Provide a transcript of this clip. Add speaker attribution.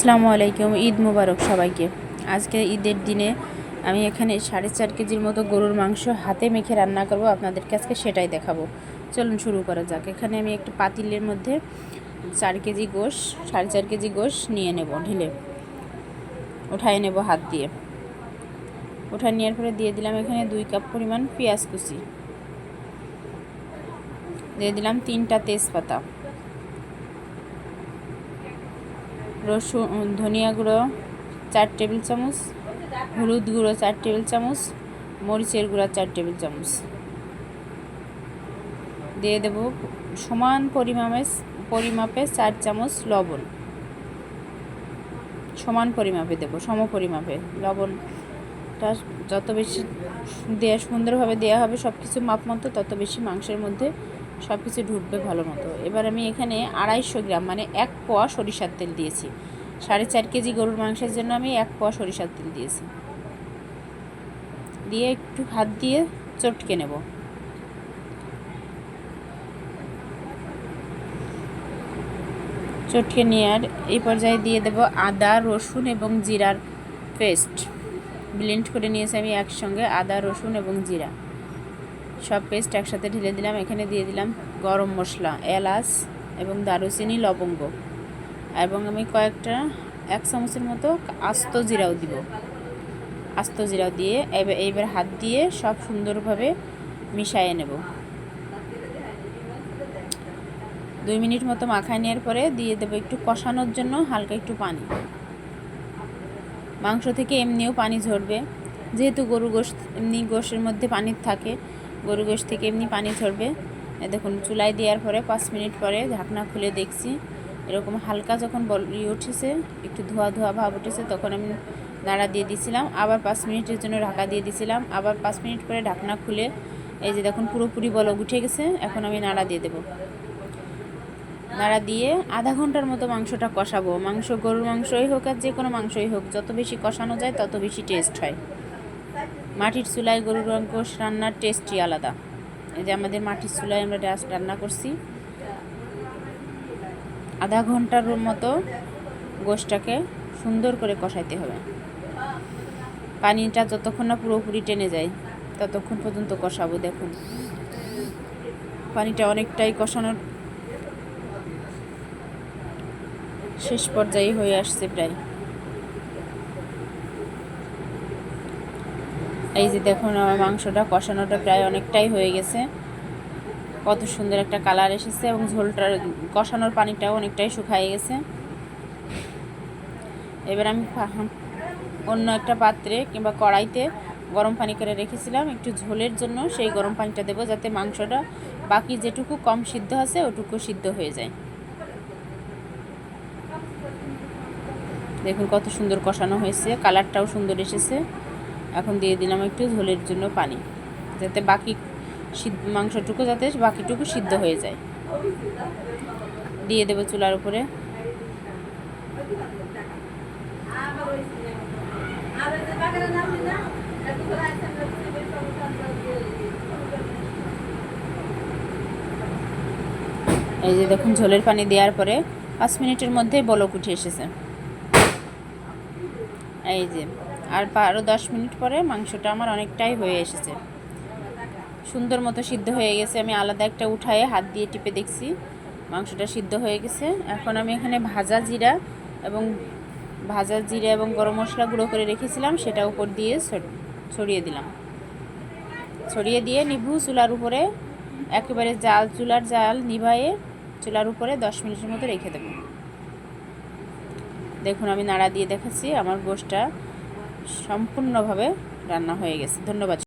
Speaker 1: আসসালামু আলাইকুম, ঈদ মুবারক সবাইকে। আজকে ঈদের দিনে আমি এখানে সাড়ে চার কেজির মতো গরুর মাংস হাতে মেখে রান্না করব, আপনাদেরকে আজকে সেটাই দেখাবো। চলুন শুরু করা যাক। এখানে আমি একটু পাতিলের মধ্যে চার কেজি গোশ, সাড়ে চার কেজি গোশ নিয়ে নেব ঢেলে। উঠায় নেব হাত দিয়ে। উঠায় নেওয়ার পরে দিয়ে দিলাম এখানে দুই কাপ পরিমাণ পেঁয়াজ কুচি। দিয়ে দিলাম তিনটা তেজপাতা। রসুন ধনিয়া গুঁড়ো, চার টেবিল চামচ, হলুদ গুঁড়ো, চার টেবিল চামচ, মরিচের গুঁড়া, চার টেবিল চামচ। দিয়ে দেব সমান পরিমাপে পরিমাপে চার চামচ লবণ। সমান পরিমাপে দেব, সম পরিমাপে। লবণটা যত বেশি দেওয়া সুন্দরভাবে দেওয়া হবে সব কিছু মাপ মতো, তত বেশি মাংসের মধ্যে সব কিছু ঢুকবে ভালো মতো। এবার আমি এখানে আড়াইশো গ্রাম মানে এক পোয়া সরিষার তেল দিয়েছি। সাড়ে চার কেজি গরুর মাংসের জন্য আমি এক পোয়া সরিষার তেল দিয়েছি। দিয়ে একটু হাত দিয়ে চটকে নেব। চটকে নেওয়ার এই পর্যায়ে দিয়ে দেব আদা, রসুন এবং জিরার পেস্ট। ব্লেন্ড করে নিয়েছি আমি একসঙ্গে আদা, রসুন এবং জিরা। সব পেস্ট একসাথে ঢেলে দিলাম। এখানে দিয়ে দিলাম গরম মশলা, এলাচ এবং দারুচিনি, লবঙ্গ। এবং আমি কয়েকটা, এক চামচের মতো আস্ত জিরাও দিব। আস্ত জিরাও দিয়ে এবার, এইবার হাত দিয়ে সব সুন্দরভাবে মিশাইয়ে নেব। দুই মিনিট মতো মাখায় নেওয়ার পরে দিয়ে দেবো একটু কষানোর জন্য হালকা একটু পানি। মাংস থেকে এমনিও পানি ঝরবে। যেহেতু গরু গোশ এমনি গোশের মধ্যে পানি থাকে গরু গোশ থেকে এমনি পানি ঝরবে। দেখুন, চুলায় দেওয়ার পরে পাঁচ মিনিট পরে ঢাকনা খুলে দেখছি। এরকম হালকা যখন বলি উঠেছে, একটু ধোয়া ধোয়া ভাব উঠেছে, তখন আমি নাড়া দিয়ে দিছিলাম। আবার পাঁচ মিনিটের জন্য ঢাকা দিয়ে দিছিলাম। আবার পাঁচ মিনিট পরে ঢাকনা খুলে এই যে দেখুন, পুরোপুরি বলক উঠে গেছে। এখন আমি নাড়া দিয়ে দেবো। নাড়া দিয়ে আধা ঘণ্টার মতো মাংসটা কষাবো। মাংস গরুর মাংসই হোক আর যে কোনো মাংসই হোক, যত বেশি কষানো যায়, তত বেশি টেস্ট হয়। মাটির চুলায় গরুর মাংস রান্নার টেস্টই আলাদা। এই যে আমাদের মাটির চুলায় আমরা রান্না করছি। আধা ঘণ্টার মতো গোশটাকে সুন্দর করে কষাইতে হবে। পানিটা যতক্ষণ না পুরোপুরি টেনে যায়, ততক্ষণ পর্যন্ত কষাবো, দেখুন। পানিটা অনেকটাই কষানোর শেষ পর্যায়ে হয়ে আসছে প্রায়। এই যে দেখুন, আমার মাংসটা কষানোটা প্রায় অনেকটাই হয়ে গেছে। কত সুন্দর একটা কালার এসেছে এবং ঝোলটার কষানোর পানিটাও অনেকটাই শুকায় গেছে। এবার আমি অন্য একটা পাত্রে কিংবা কড়াইতে গরম পানি করে রেখেছিলাম। একটু ঝোলের জন্য সেই গরম পানিটা দেবো যাতে মাংসটা বাকি যেটুকু কম সিদ্ধ আছে ওটুকু সিদ্ধ হয়ে যায়। দেখুন কত সুন্দর কষানো হয়েছে, কালারটাও সুন্দর এসেছে। এখন দিয়ে দিলাম একটু ঝোলের জন্য পানি, যাতে বাকি সিদ্ধ, মাংসটুকু যাতে বাকিটুকু সিদ্ধ হয়ে যায়। দিয়ে দেবো চুলার উপরে। এই যে দেখুন, ঝোলের পানি দেওয়ার পরে পাঁচ মিনিটের মধ্যে বলক উঠে এসেছে। এই যে আর বারো দশ মিনিট পরে মাংসটা আমার অনেকটাই হয়ে এসেছে। সুন্দর মতো সিদ্ধ হয়ে গেছে। আমি আলাদা একটা উঠায়ে হাত দিয়ে টিপে দেখছি। মাংসটা সিদ্ধ হয়ে গেছে। এখন আমি এখানে ভাজা জিরা এবং ভাজা জিরা এবং গরম মশলা গুঁড়ো করে রেখেছিলাম। সেটা উপর দিয়ে ছড়িয়ে দিলাম। ছড়িয়ে দিয়ে নিভু চুলার উপরে একেবারে জাল, চুলার জাল নিভায়ে চুলার উপরে দশ মিনিটের মতো রেখে দেবো। দেখুন, আমি নাড়া দিয়ে দেখাচ্ছি। আমার গোষ্ঠটা সম্পূর্ণভাবে রান্না হয়ে গেছে। ধন্যবাদ।